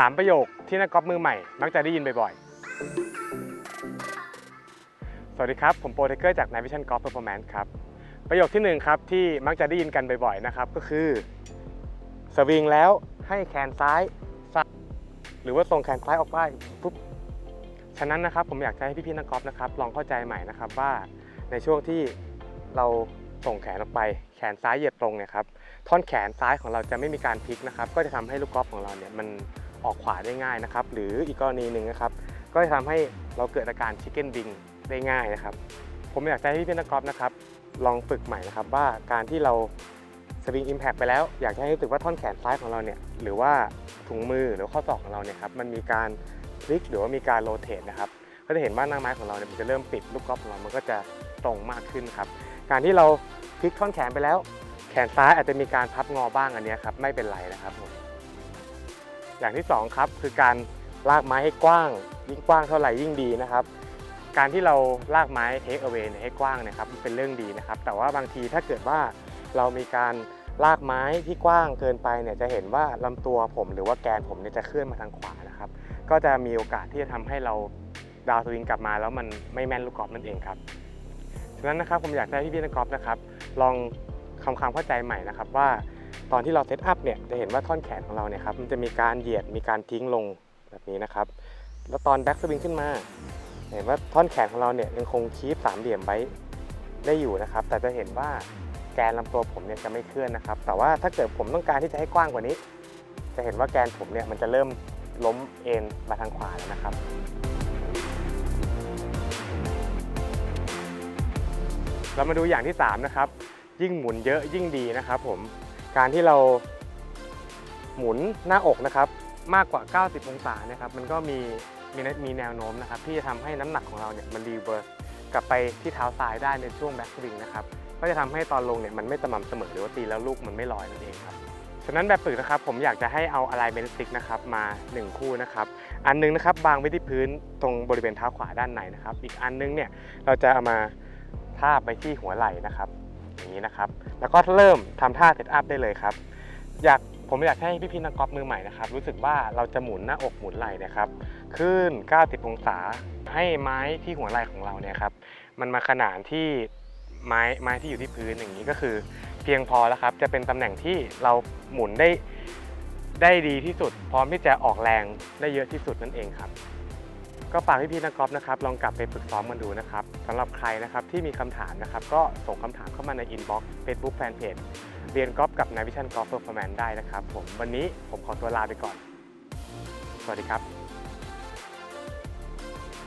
3 ประโยคที่นักกอล์ฟมือใหม่ มักจะได้ยินบ่อยๆ สวัสดีครับ ผมโปรเทคเกอร์จาก Night Vision Golf Performance ครับ ประโยคที่หนึ่งครับที่มักจะได้ยินกันบ่อยๆนะครับก็คือสวิงแล้วให้แขนซ้ายซ้าย หรือว่าส่งแขนซ้ายออกไปปุ๊บฉะนั้นนะครับผมอยากจะให้พี่ๆนักกอล์ฟนะครับลองเข้าใจใหม่นะครับว่าในช่วงที่เราส่งแขนออกไปแขนซ้ายเหยียดตรงเนี่ยครับท่อนแขนซ้ายของเราจะไม่มีการพลิกนะครับ ก็จะทำให้ลูกกอล์ฟของเราเนี่ยมัน ออกขวาได้ง่ายนะครับ หรืออีกกรณีหนึ่งนะครับ ก็จะทำให้เราเกิดอาการชิคเก้นบิงได้ง่ายนะครับ ผมอยากจะให้พี่ๆนักกอล์ฟนะครับ ลองฝึกใหม่นะครับว่าการที่เราสวิงอิมแพกไปแล้ว อยากจะให้รู้สึกว่าท่อนแขนซ้ายของเราเนี่ยหรือว่าถุงมือหรือข้อศอกของเราเนี่ยครับมันมีการพลิกหรือว่ามีการโรเตทนะครับก็จะเห็นว่าหน้าไม้ของเราเนี่ยมันจะเริ่มปิดลูกกอล์ฟของเรา มันก็จะตรงมากขึ้นครับ การที่เราพลิกท่อนแขนไปแล้ว แขนซ้ายอาจจะมีการพับงอบ้างอันนี้ครับไม่เป็นไรนะครับผม อย่างที่สองครับคือการลากไม้ให้กว้าง ยิ่งกว้างเท่าไหร่ยิ่งดีนะครับ การที่เราลากไม้ take away เนี่ยให้กว้างนะครับเป็นเรื่องดีนะครับ แต่ว่าบางทีถ้าเกิดว่าเรามีการลากไม้ที่กว้างเกินไปเนี่ยจะเห็นว่าลำตัวผมหรือว่าแกนผมเนี่ยจะเคลื่อนมาทางขวานะครับ ก็จะมีโอกาสที่จะทำให้เราดาวสวิงกลับมาแล้วมันไม่แม่นลูกกอล์ฟนั่นเองครับฉะนั้นนะครับผมอยากให้พี่ๆนักกอล์ฟนะครับ ลองทำความเข้าใจใหม่นะครับว่า ตอนที่เราเซตอัพเนี่ยจะเห็นว่าท่อนแขนของเราเนี่ยครับมันจะมีการเหยียดมีการทิ้งลงแบบนี้นะครับ แล้วตอนแบ็กสวิงขึ้นมา เห็นว่าท่อนแขนของเราเนี่ยยังคงคีบสามเหลี่ยมไว้ได้อยู่นะครับ แต่จะเห็นว่าแกนลำตัวผมเนี่ยจะไม่เคลื่อนนะครับ แต่ว่าถ้าเกิดผมต้องการที่จะให้กว้างกว่านี้ จะเห็นว่าแกนผมเนี่ยมันจะเริ่มล้มเอ็นมาทางขวาแล้วนะครับเรามาดูอย่างที่3นะครับยิ่งหมุนเยอะยิ่งดีนะครับผม การที่เราหมุนหน้าอกนะครับ มากกว่า 90 องศานะครับ มันก็มีมีมีแนวโน้มนะครับ ที่จะทำให้น้ำหนักของเราเนี่ยมันรีเวิร์สกลับไปที่เท้าซ้ายได้ในช่วงแบ็กสวิงนะครับก็จะทำให้ตอนลงเนี่ยมันไม่สม่ำเสมอหรือว่าตีแล้วลูกมันไม่ลอยนั่นเองครับฉะนั้นแบบฝึกนะครับผมอยากจะให้เอา alignment stick นะครับมา 1 คู่นะครับ อันนึงนะครับวางไว้ที่พื้นตรงบริเวณเท้าขวาด้านในนะครับ อีกอันนึงเนี่ยเราจะเอามาทาบไปที่หัวไหล่นะครับ อย่างนี้นะครับ แล้วก็เริ่มทำท่าเซตอัพได้เลยครับ อยากผมอยากให้พี่ๆนักกอล์ฟมือใหม่นะครับ รู้สึกว่าเราจะหมุนหน้าอกหมุนไหล่นะครับ ขึ้น 90 องศา ให้ไม้ที่หัวไหล่ของเราเนี่ยครับ มันมาขนานที่ไม้ไม้ที่อยู่ที่พื้นอย่างนี้ก็คือ เพียงพอแล้วครับ จะเป็นตำแหน่งที่เราหมุนได้ได้ดีที่สุด พร้อมที่จะออกแรงได้เยอะที่สุดนั่นเองครับ ก็ฝากพี่ๆนักกอล์ฟนะครับลองกลับไปฝึกซ้อมกันดูนะครับสำหรับใครนะครับที่มีคำถามนะครับก็ส่งคำถามเข้ามาในอินบ็อกซ์เฟซบุ๊กแฟนเพจเรียนกอล์ฟกับนายวิชันกอล์ฟเปอร์ฟอร์แมนได้นะครับผมวันนี้ผมขอตัวลาไปก่อน สวัสดีครับ